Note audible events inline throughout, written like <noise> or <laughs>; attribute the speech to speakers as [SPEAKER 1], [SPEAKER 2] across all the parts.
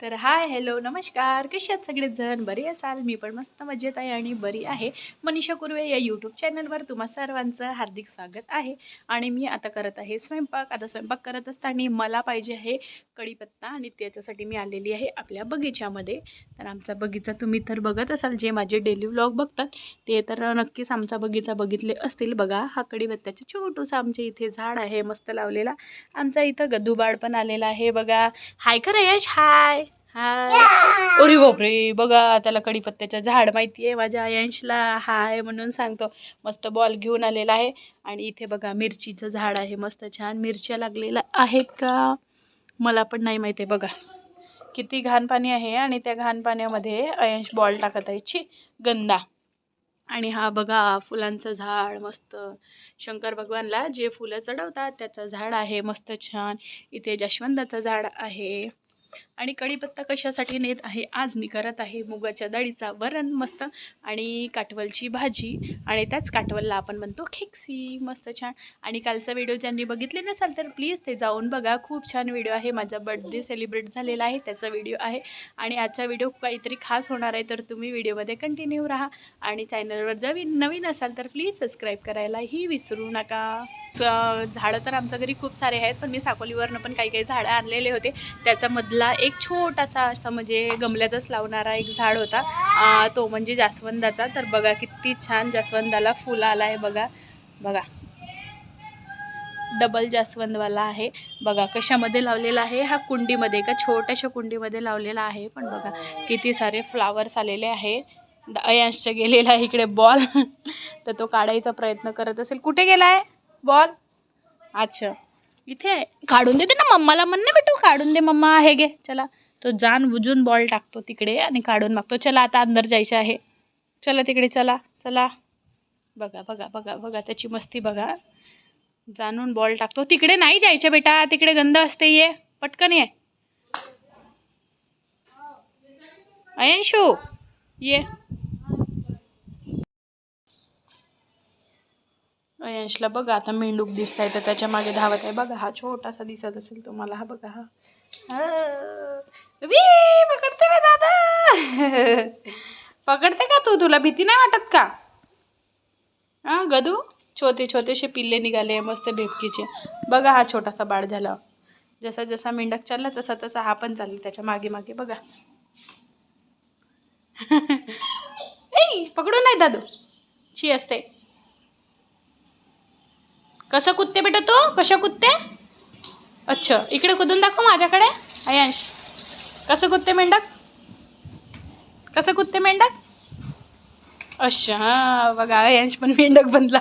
[SPEAKER 1] तर hi hello नमस्कार. कशात आहेत सगळेजण? बरे असाल? मी पण मस्त मजेत आहे आणि बरी आहे. मनीषा कुर्वे या यूट्यूब चॅनलवर तुम्हा सर्वांचं हार्दिक स्वागत आहे. आणि मी आता करत आहे स्वयंपाक. आता स्वयंपाक करत असताना मला पाहिजे आहे कढीपत्ता आणि त्याच्यासाठी मी आलेली आहे आपल्या बगीच्यामध्ये. तर आमचा बगीचा तुम्ही तर बघत असाल जे माझे डेली व्लॉग बघतात ते तर नक्कीच आमचा बगीचा बघितले असतील. बघा हा कढीपत्त्याचा छोटूसा आमच्या इथे झाड आहे मस्त लावलेला. आमचा इथं गदुबाड पण आलेला आहे. बघा. हाय खरं यश हाय. हाय. अरे बापरे बघा त्याला कढीपत्त्याचं झाड माहिती आहे माझ्या यंशला हाय म्हणून सांगतो. मस्त बॉल घेऊन आलेला आहे. आणि इथे बघा मिरचीचं झाड आहे मस्त छान. मिरच्या लागलेल्या आहेत का? मला पण नाही माहिती आहे बघा. किती घाण पाणी आहे आणि त्या घाण पाण्यामध्ये अयंश बॉल टाकत आहे. छी गंदा. आणि हा बघा फुलांचं झाड मस्त. शंकर भगवानला जे फुलं चढवतात त्याचं झाड आहे मस्त छान. इथे जास्वंदाचं झाड आहे. आणि कढीपत्ता कशासाठी नेत आहे आज मी करत आहे मुगाच्या डाळीचा वरण मस्त आणि काटवलची भाजी आणि त्याच काटवलला आपण म्हणतो खेकसी मस्त छान. आणि कालचा व्हिडिओ ज्यांनी बघितले नसाल तर प्लीज ते जाऊन बघा खूप छान व्हिडिओ आहे. माझा बर्थडे सेलिब्रेट झालेला आहे त्याचा व्हिडिओ आहे. आणि आजचा व्हिडिओ काहीतरी खास होणार आहे तर तुम्ही व्हिडिओमध्ये कंटिन्यू राहा. आणि चॅनलवर जर नवीन असाल तर प्लीज सबस्क्राईब करायलाही विसरू नका. झाडं तर आमच्या घरी खूप सारे आहेत पण मी साकोलीवरनं पण काही काही झाडं आणलेले होते. त्याच्यामधला एक छोटासा असा म्हणजे गमल्यातच लावणारा एक झाड होता. तो म्हणजे जास्वंदाचा. तर बघा किती छान जास्वंदाला फुलं आला आहे बघा. बघा. डबल जास्वंदवाला आहे. बघा कशामध्ये लावलेला आहे? हा कुंडीमध्ये एका छोट्याशा कुंडीमध्ये लावलेला आहे. पण बघा किती सारे फ्लावर्स आलेले आहे. द- अयांशच्या गेलेला आहे इकडे बॉल. <laughs> तर तो काढायचा प्रयत्न करत असेल. कुठे गेला आहे बॉल. अच्छा. इथे आहे काढून देते ना मम्माला म्हण ना बेटू काढून दे मम्मा आहे गे चला. तो जान बुजून बॉल टाकतो तिकडे आणि काढून मागतो. चला आता अंदर जायचं आहे. चला तिकडे चला चला. बघा बघा बघा बघा त्याची मस्ती बघा. जाणून बॉल टाकतो. तिकडे नाही जायचं बेटा तिकडे गंध असते ये. पटकन ये. अयंशू ये. अयंशला बघा आता मेंढूक दिसत आहे तर त्याच्यामागे धावत आहे. बघा हा छोटासा दिसत असेल तुम्हाला. हा बघा हा. वी, पकडते मी दादा. पकडते का तू? तुला भीती नाही वाटत का? हा गदू? छोटे छोटेसे पिल्ले निघाले मस्त भेपकीचे. बघा हा छोटासा बाळ झाला. जसा जसा मेंढक चालला तसा तसा हा पण चालला त्याच्यामागे मागे. बघा. <laughs> पकडू नाही दादू. ची असते. कसं कुदते बेटा तू? कशा कुदते अच्छा इकडे कुदून दाखव माझ्याकडे. अयांश कसं कुदते मेंढक? कसं कुदते मेंढक? अच्छा हां बघा अयांश पण मेंढक बनला.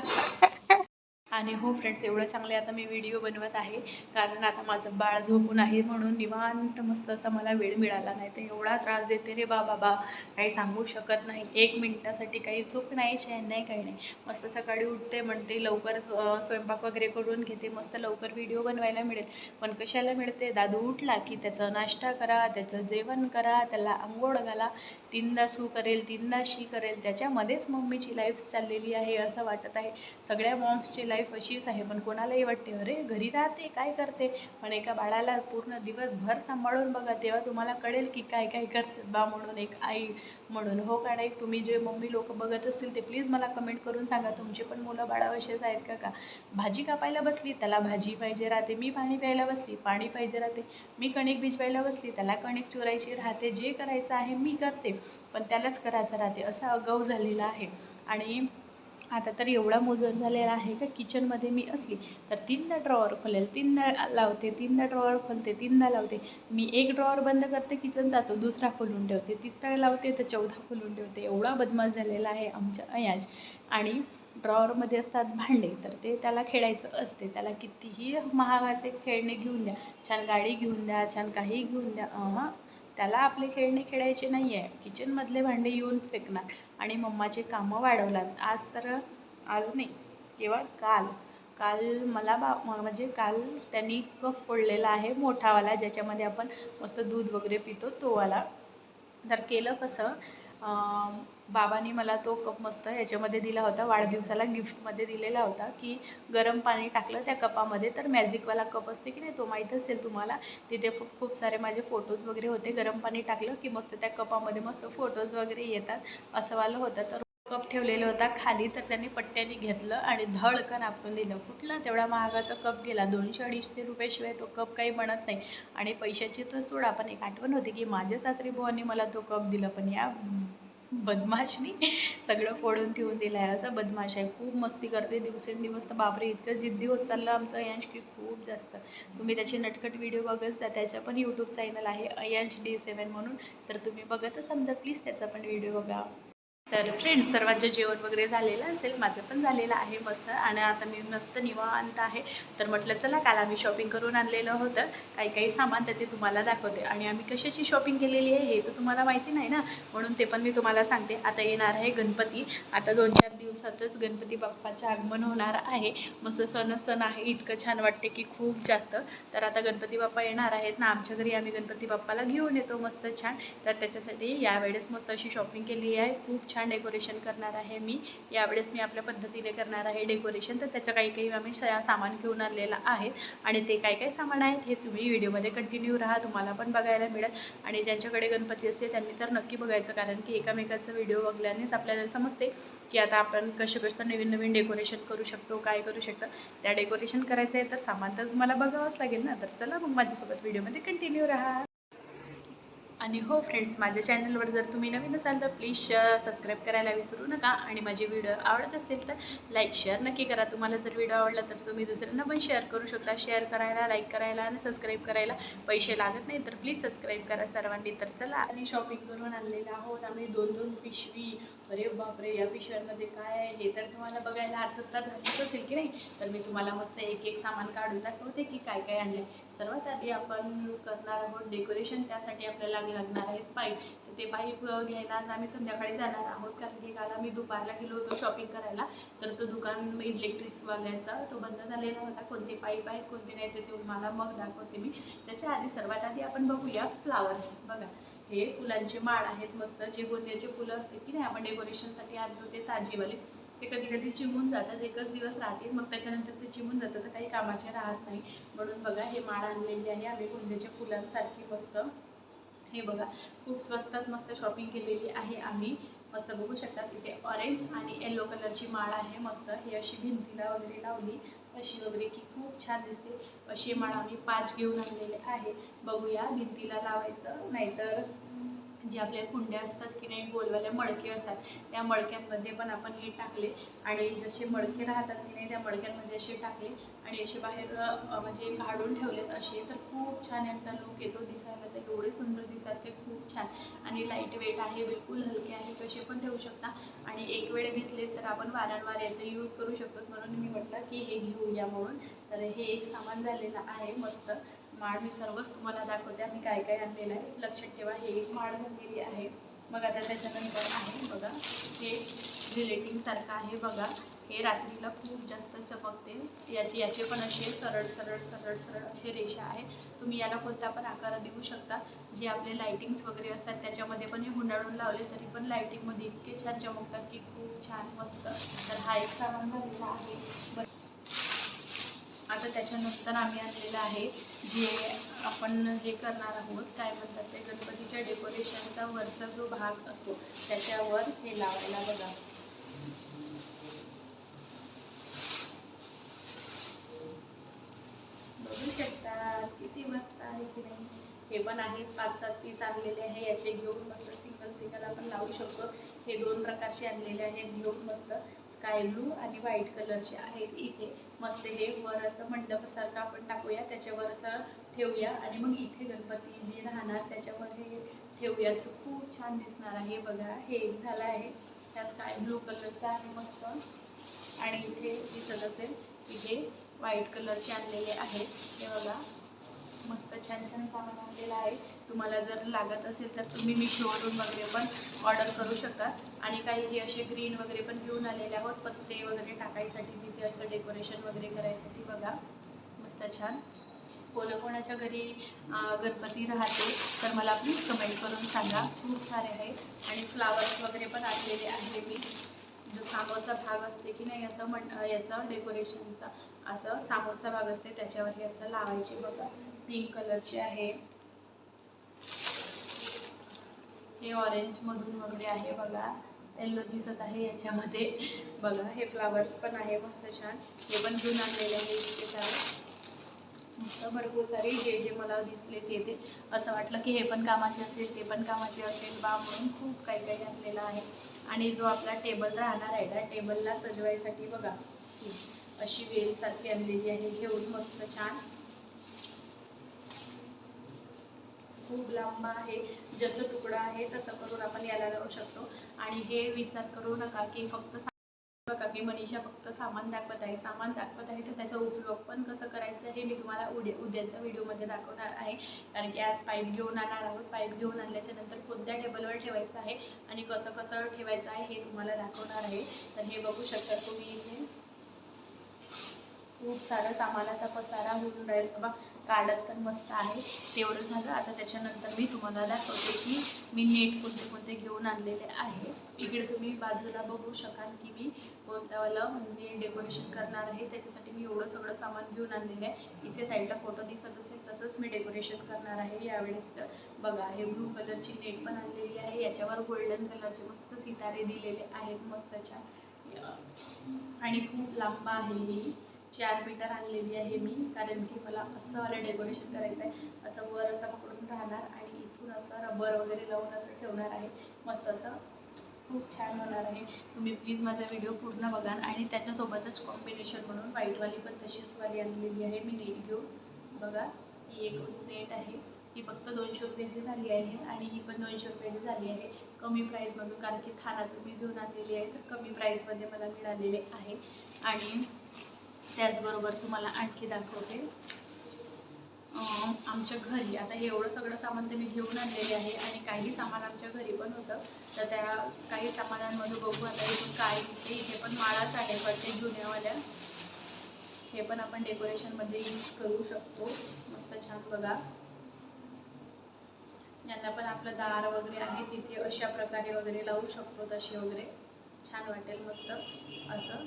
[SPEAKER 1] आणि हो फ्रेंड्स एवढं चांगले आता मी व्हिडिओ बनवत आहे. कारण आता माझं बाळ झोपून आहे म्हणून निवांत मस्त असा मला वेळ मिळाला नाही. तर एवढा त्रास देते रे बा. बाबा काही सांगू शकत नाही. एक मिनटासाठी काही सुख नाही चैन नाही काही नाही. मस्त सकाळी उठते म्हणते लवकर स्वयंपाक वगैरे करून घेते. मस्त लवकर व्हिडिओ बनवायला मिळेल. पण कशाला मिळते? दादू उठला की त्याचं नाश्ता करा त्याचं जेवण करा त्याला आंघोळ घाला. तीनदा सू करेल तीनदा शी करेल त्याच्यामध्येच मम्मीची लाईफ चाललेली आहे असं वाटत आहे. सगळ्या मॉम्सची लाईफ अशीच आहे पण कोणालाही वाटते अरे घरी राहते काय करते? पण एका बाळाला पूर्ण दिवसभर सांभाळून बघा तेव्हा तुम्हाला कळेल की काय काय करते बा म्हणून एक आई म्हणून. हो का नाही? तुम्ही जे मम्मी लोक बघत असतील ते प्लीज मला कमेंट करून सांगा. तुमचे पण मुलं बाळावशेच आहेत का का? भाजी कापायला बसली त्याला भाजी पाहिजे राहते. मी पाणी प्यायला बसली पाणी पाहिजे राहते. मी कणिक भिजवायला बसली त्याला कणिक चुरायची राहते. जे करायचं आहे मी करते. पण त्यालाच करायचं राहते असं अगाऊ झालेला आहे. आणि आता तर एवढा मोजर झालेला आहे का किचनमध्ये मी असली तर तीनदा ड्रॉवर खोलेल तीनदा लावते तीनदा ड्रॉवर खोलते तीनदा लावते. मी एक ड्रॉवर बंद करते किचन जातो दुसरा खोलून ठेवते तिसरा लावते तर चौथा खोलून ठेवते. एवढा बदमाश झालेला आहे आमच्या अयाज. आणि ड्रॉवरमध्ये असतात भांडे तर ते त्याला खेळायचं असते. त्याला कितीही महागाचे खेळणे घेऊन द्या छान गाडी घेऊन द्या छान काही घेऊन द्या त्याला आपले खेळणे खेळायचे नाही आहे किचनमधले भांडे येऊन फेकणार आणि मम्माचे कामं वाढवणार. आज तर आज नाही किंवा काल. काल मला बा म्हणजे काल त्यांनी कप फोडलेला आहे मोठावाला ज्याच्यामध्ये आपण मस्त दूध वगैरे पितो तोवाला. तर केलं कसं बाबांनी मला तो कप मस्त याच्यामध्ये दिला होता वाढदिवसाला गिफ्टमध्ये दिलेला होता की गरम पाणी टाकलं त्या कपामध्ये तर मॅजिकवाला कप असते की नाही तो माहीत असेल तुम्हाला. तिथे खूप खूप सारे माझे फोटोज वगैरे होते गरम पाणी टाकलं की मस्त त्या कपामध्ये मस्त फोटोज वगैरे येतात असं वालं होतं. तर कप ठेवलेला होता खाली तर त्यांनी पट्ट्याने घेतलं आणि धडकन आपण दिलं. फुटलं तेवढा महागाचा कप गेला. दोनशे अडीचशे रुपयाशिवाय तो कप काही म्हणत नाही. आणि पैशाची तर सोडा पण एक आठवण होती की माझ्या सासरी बुवांनी मला तो कप दिला पण या बदमाशनी सगळं फोडून ठेवून दिलं आहे असं बदमाश आहे. खूप मस्ती करते. दिवसेंदिवस तर बापरे इतकं जिद्दी होत चाललं आमचं अयांश की खूप जास्त. तुम्ही त्याचे नटकट व्हिडिओ बघत जा. त्याचा पण यूट्यूब चॅनल आहे अयांश डी सेवन म्हणून. तर तुम्ही बघत असाल तर प्लीज त्याचा पण व्हिडिओ बघा. तर फ्रेंड्स सर्वांचं जेवण वगैरे झालेलं असेल माझं पण झालेलं आहे मस्त. आणि आता मी मस्त निवांत आहे. तर म्हटलं चला काल आम्ही शॉपिंग करून आणलेलं होतं. काही काही सामान तर ते तुम्हाला दाखवते. आणि आम्ही कशाची शॉपिंग केलेली आहे हे तर तुम्हाला माहिती नाही ना. म्हणून ते पण मी तुम्हाला सांगते. आता येणार आहे गणपती. आता दोन चार दिवसातच गणपती बाप्पाचं आगमन होणार आहे. मस्त सण सण आहे. इतकं छान वाटते की खूप जास्त. तर आता गणपती बाप्पा येणार आहेत ना. आमच्या घरी आम्ही गणपती बाप्पाला घेऊन येतो मस्त छान. तर त्याच्यासाठी यावेळेस मस्त अशी शॉपिंग केली आहे. खूप छान छान डेकोरेशन करणार आहे मी. यावेळेस मी आपल्या पद्धतीने करणार आहे डेकोरेशन. तर त्याच्या काही काही आम्ही सामान घेऊन आणलेलं आहे. आणि ते काय काय सामान आहेत हे तुम्ही व्हिडिओमध्ये कंटिन्यू राहा. तुम्हाला पण बघायला मिळेल. आणि ज्यांच्याकडे गणपती असते त्यांनी तर नक्की बघायचं. कारण की एकामेकाचा व्हिडिओ बघल्यानेच आपल्याला समजते की आता आपण कसं कसं नवीन नवीन डेकोरेशन करू शकतो काय करू शकतो. त्या डेकोरेशन करायचं आहे तर सामान तर तुम्हाला बघावंच लागेल ना. तर चला मग माझ्यासोबत व्हिडिओमध्ये कंटिन्यू राहा. आणि हो फ्रेंड्स माझ्या चॅनलवर जर तुम्ही नवीन असाल तर प्लीज सबस्क्राईब करायला विसरू नका. आणि माझे व्हिडिओ आवडत असतील तर लाईक शेअर नक्की करा. तुम्हाला जर व्हिडिओ आवडला तर तुम्ही दुसऱ्यांना पण शेअर करू शकता. शेअर करायला लाईक करायला आणि सबस्क्राईब करायला पैसे लागत नाही तर प्लीज सबस्क्राईब करा सर्वांनी. तर चला. आणि शॉपिंग करून आणलेलं आहोत आम्ही दोन दोन पिशवी अरे बापरे या पिशव्यांमध्ये काय आहे? हे तर तुम्हाला बघायला अर्थात तर झालीच असेल की नाही? तर मी तुम्हाला मस्त एक एक सामान काढून दाखवते की काय काय आणलं सर्वात आधी आपण करणार आहोत डेकोरेशन त्यासाठी आपल्याला लागणार आहेत पाईप. ते पाईप घ्यायला आज आम्ही संध्याकाळी जाणार आहोत. कारण की काल आम्ही दुपारला गेलो होतो शॉपिंग करायला. तर तो दुकान इलेक्ट्रिक्सवाल्याचा तो बंद झालेला होता. कोणते पाईप आहेत कोणते नाही ते तुम्हाला मग दाखवते मी. त्याच्या आधी सर्वात आधी आपण बघूया फ्लावर्स बघा हे फुलांचे माळ आहेत मस्त. जे गोंद्याचे फुलं असते की नाही आपण डेकोरेशनसाठी आणतो ते ताजीवाले. ते कधी कधी चिमून जातात. एकच दिवस राहतील मग त्याच्यानंतर ते चिमून जातात. तर काही कामाचे राहत नाही. म्हणून बघा हे माळ आणलेली आहे. आम्ही गोंद्याच्या फुलांसारखी मस्त हे बघा खूप स्वस्तात मस्त शॉपिंग केलेली आहे आम्ही. मस्त बघू शकता तिथे ऑरेंज आणि येलो कलरची माळ आहे मस्त. ही अशी भिंतीला वगैरे लावली. अशी वगैरे की खूप छान दिसते. अशी माळ आम्ही पाच घेऊन आणलेले आहे. बघूया भिंतीला लावायचं. नाहीतर जे आपल्या कुंड्या असतात की नाही गोलवाल्या मडके असतात त्या मडक्यांमध्ये पण आपण हे टाकले. आणि जसे मडके राहतात की नाही त्या मडक्यांमध्ये असे टाकले. आणि असे बाहेर म्हणजे काढून ठेवलेत असे तर खूप छान यांचा लुक येतो दिसायला. तर एवढे सुंदर दिसतात ते खूप छान. आणि लाइट वेट आहे बिलकुल हलके आहे कसे पण ठेवू शकता. आणि एक वेळ घेतले तर आपण वारंवार याचा यूज करू शकतो. म्हणून मी म्हटलं की हे घेऊया म्हणून. तर हे एक सामान झालेलं आहे मस्त. माळ मी सर्वच तुम्हाला दाखवते. आम्ही काय काय आणलेलं आहे. लक्षात ठेवा हे एक माळ झालेली आहे. मग आता त्याच्यानंतर आहे बघा. हे रिलेटिंगसारखं आहे बघा. हे रात्रीला खूप जास्त चमकते. याचे याचे पण असे सरळ सरळ सरळ सरळ असे रेषा आहेत. तुम्ही याला कोणता पण आकार देऊ शकता. जे आपले लायटिंग्स वगैरे असतात त्याच्यामध्ये पण हे हुंडाळून लावले तरी पण लायटिंगमध्ये इतके छान चमकतात की खूप छान मस्त. तर हा एक सामान झालेला आहे. बस आता त्याच्यानंतर आम्ही आणलेलं आहे. जे आपण हे करणार आहोत काय म्हणतात ते गणपतीच्या डेकोरेशनचा वरचा जो भाग असतो त्याच्यावर हे लावायला बघा. बघू शकता किती मस्त आहे की नाही. हे पण आहेत पाच सात पीस आणलेले आहे याचे घेऊन मस्त सिंगल सिंगल आपण लावू शकतो. हे दोन प्रकारचे आणलेले आहेत घेऊन मस्त. स्काय ब्लू आणि व्हाईट कलरचे आहेत इथे. मस्त हे वर असं मंडपासारखं आपण टाकूया. त्याच्यावर असं ठेवूया. आणि मग इथे गणपती जे राहणार त्याच्यावर हे ठेवूया. तर खूप छान दिसणार आहे. बघा हे एक झालं आहे. त्या स्काय ब्लू कलरचा आहे मस्त. आणि इथे दिसत असेल इथे व्हाईट कलरचे आणलेले आहेत. हे बघा मस्त छान छान सामान आणलेलं आहे. तुम्हाला जर लागत असेल तर तुम्ही मिशोवरून वगैरे पण ऑर्डर करू शकता आणि काही हे असे ग्रीन वगैरे पण घेऊन आलेले आहोत. पत्ते वगैरे टाकायसाठी तिथे असं डेकोरेशन वगैरे करायसाठी बघा. मस्त छान. कोणाकोणाच्या घरी गणपती राहते तर मला प्लीज कमेंट करून सांगा. खूप सारे आहे. आणि फ्लावर्स वगैरे पण आणलेले आहे मी. जो सामोरचा भाग असते की नाही असं म्हण याचा याचं डेकोरेशनचा असं सामोरचा भाग असते त्याच्यावरही असं लावायचे बघा. पिंक कलरचे आहे. हे ऑरेंज मधून वगैरे आहे बघा. येल्लो दिसत आहे याच्यामध्ये. बघा हे फ्लावर्स पण आहे मस्त छान. हे पण घेऊन आणलेले आहे इतके सारे. मस्त भरपूर सारे जे जे मला दिसले ते ते. असं वाटलं की हे पण कामाचे असेल ते पण कामाचे असेल. बा म्हणून खूप काही काही आणलेलं आहे. आणि जो आपला टेबल राहणार आहे त्या टेबलला सजवायसाठी बघा. अशी वेलसारखी आणलेली आहे. घेऊन मस्त छान. खूप लांब आहे जसं तुकडा आहे तसं करून आपण याला लावू शकतो. आणि हे विचार करू नका की फक्त बघा की मनीषा फक्त सामान दाखवत आहे. सामान दाखवत आहे तर त्याचा उपयोग पण कसं करायचं हे मी तुम्हाला उद्या उद्याच्या व्हिडिओमध्ये दाखवणार आहे. कारण की आज पाईप घेऊन आणणार आहोत. पाईप घेऊन आणल्याच्या नंतर कोणत्या टेबलवर ठेवायचं आहे आणि कसं कसं ठेवायचं आहे हे तुम्हाला दाखवणार आहे. तर हे बघू शकता तुम्ही इथे. खूप सारा सामानाचा पसारा होऊन राहील. बाबा काढत पण मस्त आहे. तेवढं झालं. आता त्याच्यानंतर मी तुम्हाला दाखवते की मी नेट कोणते कोणते घेऊन आणलेले आहे. इकडे तुम्ही बाजूला बघू शकाल की मी कोणत्यावालं म्हणजे डेकोरेशन करणार आहे. त्याच्यासाठी मी एवढं सगळं सामान घेऊन आणलेलं आहे. इथे साईडला फोटो दिसत असेल तसंच मी डेकोरेशन करणार आहे. यावेळेसचं बघा हे ब्लू कलरची नेट पण आणलेली आहे. याच्यावर गोल्डन कलरचे मस्त सितारे दिलेले आहेत. मस्त छान. आणि खूप लांब आहे ही. चार मीटर आणलेली आहे मी कारण की मला असं आलं डेकोरेशन करायचं आहे असं वर असं पकडून राहणार आणि इथून असं रबर वगैरे लावून असं ठेवणार आहे. मस्त असं खूप छान होणार आहे. तुम्ही प्लीज माझा व्हिडिओ पूर्ण बघा आणि त्याच्यासोबतच कॉम्बिनेशन म्हणून व्हाईटवाली पण तशीचवाली आणलेली आहे. मी नेट घेऊन बघा ही एक नेट आहे. ही फक्त दोनशे रुपयाची झाली आहे आणि ही पण दोनशे रुपयाची झाली आहे. कमी प्राईजमधून कारण की थानातून तुम्ही घेऊन आणलेली आहे तर कमी प्राईजमध्ये मला मिळालेले आहे. आणि त्याचबरोबर तुम्हाला आणखी दाखवते. आमच्या घरी आता एवढं सगळं सामान तर मी घेऊन आणलेले आहे आणि काही सामान आमच्या घरी पण होतं. तर त्या काही सामानांमध्ये बघू आता इथून काय दिसते इथे पण माळाच आहे प्रत्येक जुन्यावाल्या. हे पण आपण डेकोरेशनमध्ये यूज करू शकतो. मस्त छान बघा. यांना पण आपलं दार वगैरे आहे तिथे अशा प्रकारे वगैरे लावू शकतो तसे वगैरे. छान वाटेल मस्त असं.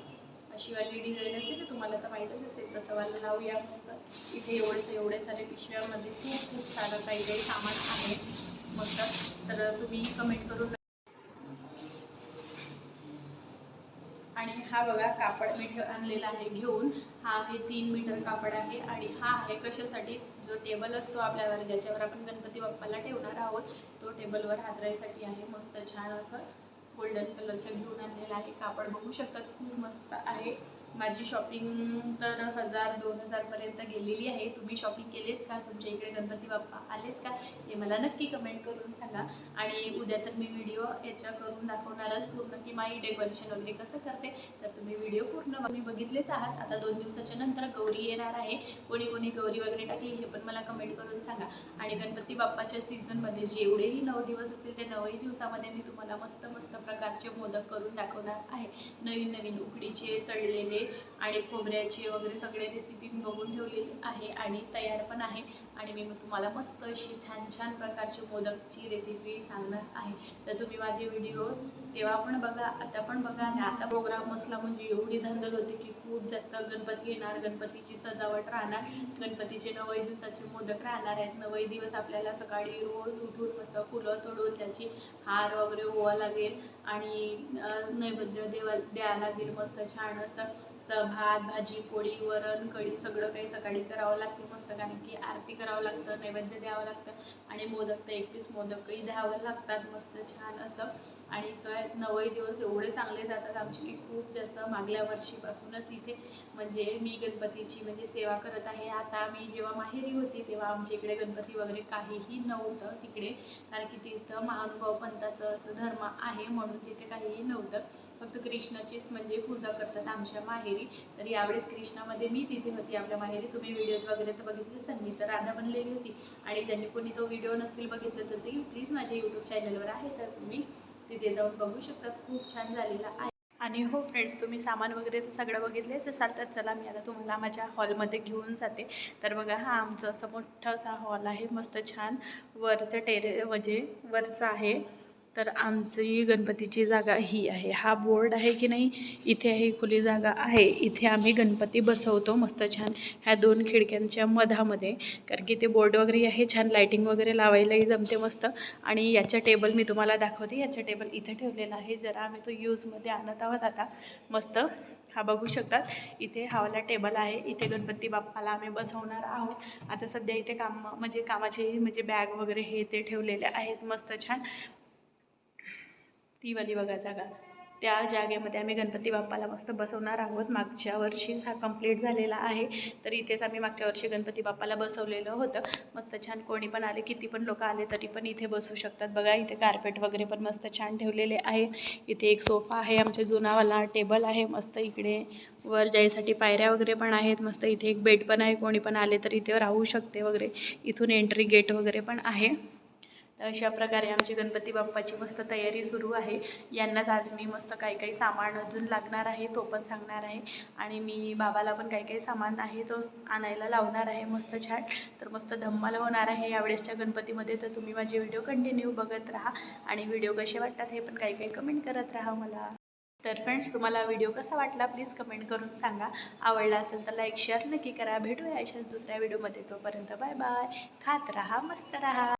[SPEAKER 1] अशी वाली डिझाईन असते ना तुम्हाला तर माहीतच असेल तसं वाला लावूया मस्त. इथे एवढे एवढे सारे पिशव्यामध्ये खूप खूप सारं काही काही सामान आहे. मस्त. तर तुम्ही कमेंट करून आणि हा बघा कापड मी ठेव आणलेला आहे घेऊन. हा आहे तीन मीटर कापड आहे आणि हा आहे कशासाठी? जो टेबल असतो आपल्यावर ज्याच्यावर आपण गणपती बाप्पाला ठेवणार आहोत. तो टेबलवर हातरायसाठी आहे. मस्त छान असं गोल्डन कलरच्या घेऊन आणलेला आहे. कापड बघू शकतात खूप मस्त आहे. माझी शॉपिंग तर हजार दोन हजारपर्यंत गेलेली आहे. तुम्ही शॉपिंग केलेत का? तुमच्या इकडे गणपती बाप्पा आलेत का? हे मला नक्की कमेंट करून सांगा. आणि उद्या तर मी व्हिडिओ याच्या करून दाखवणारच पूर्ण की माई डेकोरेशन वगैरे कसं करते. तर तुम्ही व्हिडिओ पूर्ण तुम्ही बघितलेच आहात. आता दोन दिवसाच्या नंतर गौरी येणार आहे. कोणी कोणी गौरी वगैरे टाकली हे पण मला कमेंट करून सांगा. आणि गणपती बाप्पाच्या सीझनमध्ये जेवढेही नऊ दिवस असतील ते नऊही दिवसामध्ये मी तुम्हाला मस्त मस्त प्रकारचे मोदक करून दाखवणार आहे. नवीन नवीन उकडीचे तळलेले आणि खोबऱ्याची वगैरे सगळे रेसिपी मी बघून ठेवलेली आहे आणि तयार पण आहे. आणि मी तुम्हाला मस्त अशी छान छान प्रकारची मोदकची रेसिपी सांगणार आहे. तर तुम्ही माझे व्हिडिओ तेव्हा पण बघा आता पण बघा. आणि आता प्रोग्राम असला म्हणजे एवढी धांदल होते की खूप जास्त गणपती येणार गणपतीची सजावट राहणार गणपतीचे नवई दिवसाचे मोदक राहणार आहेत. नवई दिवस आपल्याला सकाळी रोज उठून मस्त फुलं तोडून त्याची हार वगैरे ओवा लागेल आणि नैवेद्य देवा द्यावं लागेल मस्त छान असं. भात भाजी पोळी वरण कढी सगळं काही सकाळी करावं लागते मस्त कारण की आरती करावं लागतं नैवेद्य द्यावं लागतं आणि मोदक तर एकतीस मोदकही द्यावं लागतात. मस्त छान असं. आणि काय नवही दिवस एवढे चांगले जातात आमचे की खूप जास्त मागल्या वर्षीपासूनच इथे म्हणजे मी गणपतीची म्हणजे सेवा करत आहे. आता मी जेव्हा माहेरी होती तेव्हा आमच्या इकडे गणपती वगैरे काहीही नव्हतं तिकडे. कारण की तिथं महानुभाव पंथाचं असं धर्म आहे म्हणून तिथे काहीही नव्हतं. फक्त कृष्णाचीच म्हणजे पूजा करतात आमच्या माहेरी. तर यावेळेस कृष्णामध्ये मी तिथे होती आपल्या माहेरी. तुम्ही व्हिडिओज वगैरे तर बघितले असाल मी तर राधा बनलेली होती. आणि ज्यांनी कोणी तो व्हिडिओ नसतील बघितलं तर ती प्लीज माझ्या यूट्यूब चॅनलवर आहे. तर तुम्ही तिथे जाऊन बघू शकतात. खूप छान झालेला आहे. आणि हो फ्रेंड्स तुम्ही सामान वगैरे तर सगळं बघितलेच असाल तर चला मी आता तुम्हाला माझ्या हॉलमध्ये घेऊन जाते. तर बघा हा आमचं असं मोठं असा हॉल आहे. मस्त छान वरचं टेरे म्हणजे वरचं आहे. तर आमची गणपतीची जागा ही आहे. हा बोर्ड आहे की नाही? इथे ही खुली जागा आहे. इथे आम्ही गणपती बसवतो. मस्त छान ह्या दोन खिडक्यांच्या मधामध्ये. कारण की ते बोर्ड वगैरे आहे छान लाईटिंग वगैरे लावायलाही जमते मस्त. आणि याच्या टेबल मी तुम्हाला दाखवते. याच्या टेबल इथे ठेवलेला आहे. जरा आम्ही तो यूजमध्ये आणत आहोत आता. मस्त. हा बघू शकतात. इथे हावाला टेबल आहे. इथे गणपती बाप्पाला आम्ही बसवणार आहोत. आता सध्या इथे काम म्हणजे कामाचे म्हणजे बॅग वगैरे हे ते ठेवलेले आहेत. मस्त छान. ती वाली बघा जागा. त्या जागेमध्ये आम्ही गणपती बाप्पाला मस्त बसवणार आहोत. मागच्या वर्षीच हा कंप्लीट झालेला आहे. तर इथेच आम्ही मागच्या वर्षी गणपती बाप्पाला बसवलेलं होतं. मस्त छान कोणी पण आले किती पण लोक आले तरी पण इथे बसू शकतात. बघा इथे कार्पेट वगैरे पण मस्त छान ठेवलेले आहे. इथे एक सोफा आहे आमच्या जुनावाला टेबल आहे. मस्त इकडे वर जायसाठी पायऱ्या वगैरे पण आहेत मस्त इथे एक बेड पण आहे. कोणी पण आले तर इथे राहू शकते वगैरे. इथून एंट्री गेट वगैरे पण आहे. अशा प्रकारे आमची गणपती बाप्पाची मस्त तयारी सुरू आहे. यांनाच आज मी मस्त काही काही सामान अजून लागणार आहे तो पण सांगणार आहे. आणि मी बाबाला पण काही काही सामान आहे तो आणायला लावणार आहे मस्त छान. तर मस्त धम्माल होणार आहे यावेळेसच्या गणपतीमध्ये. तर तुम्ही माझे व्हिडिओ कंटिन्यू बघत राहा आणि व्हिडिओ कसे वाटतात हे पण काही काही कमेंट करत राहा मला. तर फ्रेंड्स तुम्हाला व्हिडिओ कसा वाटला प्लीज कमेंट करून सांगा. आवडला असेल तर लाईक शेअर नक्की करा. भेटूया अशाच दुसऱ्या व्हिडिओमध्ये. तोपर्यंत बाय बाय. खात राहा मस्त राहा.